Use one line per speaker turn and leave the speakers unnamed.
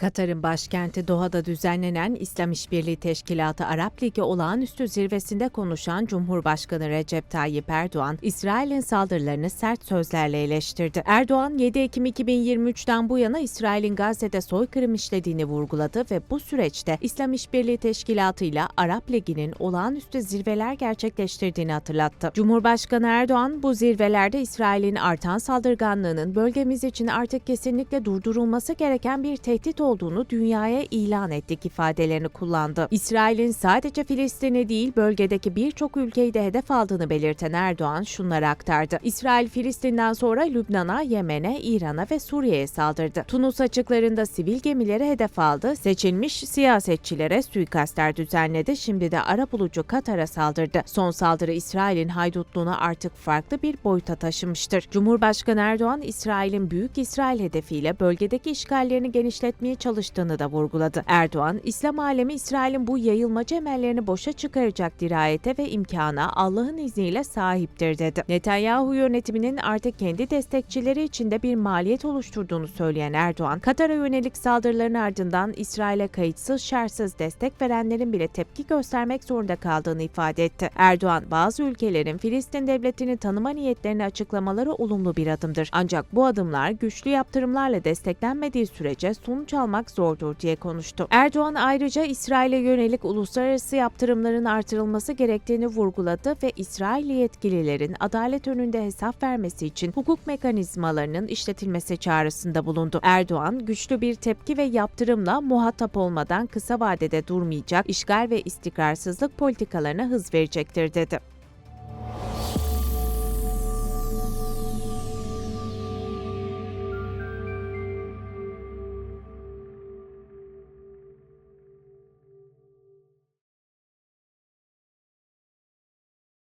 Katar'ın başkenti Doha'da düzenlenen İslam İşbirliği Teşkilatı Arap Ligi olağanüstü zirvesinde konuşan Cumhurbaşkanı Recep Tayyip Erdoğan, İsrail'in saldırılarını sert sözlerle eleştirdi. Erdoğan, 7 Ekim 2023'ten bu yana İsrail'in Gazze'de soykırım işlediğini vurguladı ve bu süreçte İslam İşbirliği Teşkilatı ile Arap Ligi'nin olağanüstü zirveler gerçekleştirdiğini hatırlattı. Cumhurbaşkanı Erdoğan, bu zirvelerde İsrail'in artan saldırganlığının bölgemiz için artık kesinlikle durdurulması gereken bir tehdit olduğunu dünyaya ilan ettik ifadelerini kullandı. İsrail'in sadece Filistin'i değil bölgedeki birçok ülkeyi de hedef aldığını belirten Erdoğan şunları aktardı. İsrail Filistin'den sonra Lübnan'a, Yemen'e, İran'a ve Suriye'ye saldırdı. Tunus açıklarında sivil gemileri hedef aldı. Seçilmiş siyasetçilere suikastler düzenledi. Şimdi de ara bulucu Katar'a saldırdı. Son saldırı İsrail'in haydutluğunu artık farklı bir boyuta taşımıştır. Cumhurbaşkanı Erdoğan, İsrail'in Büyük İsrail hedefiyle bölgedeki işgallerini genişletmeye çalıştığını da vurguladı. Erdoğan, İslam alemi İsrail'in bu yayılmacı emellerini boşa çıkaracak dirayete ve imkana Allah'ın izniyle sahiptir dedi. Netanyahu yönetiminin artık kendi destekçileri içinde bir maliyet oluşturduğunu söyleyen Erdoğan, Katar'a yönelik saldırıların ardından İsrail'e kayıtsız şartsız destek verenlerin bile tepki göstermek zorunda kaldığını ifade etti. Erdoğan, bazı ülkelerin Filistin devletini tanıma niyetlerini açıklamaları olumlu bir adımdır. Ancak bu adımlar güçlü yaptırımlarla desteklenmediği sürece sonuç almak zordur diye konuştu. Erdoğan ayrıca İsrail'e yönelik uluslararası yaptırımların artırılması gerektiğini vurguladı ve İsrail yetkililerin adalet önünde hesap vermesi için hukuk mekanizmalarının işletilmesi çağrısında bulundu. Erdoğan, güçlü bir tepki ve yaptırımla muhatap olmadan kısa vadede durmayacak, işgal ve istikrarsızlık politikalarına hız verecektir dedi.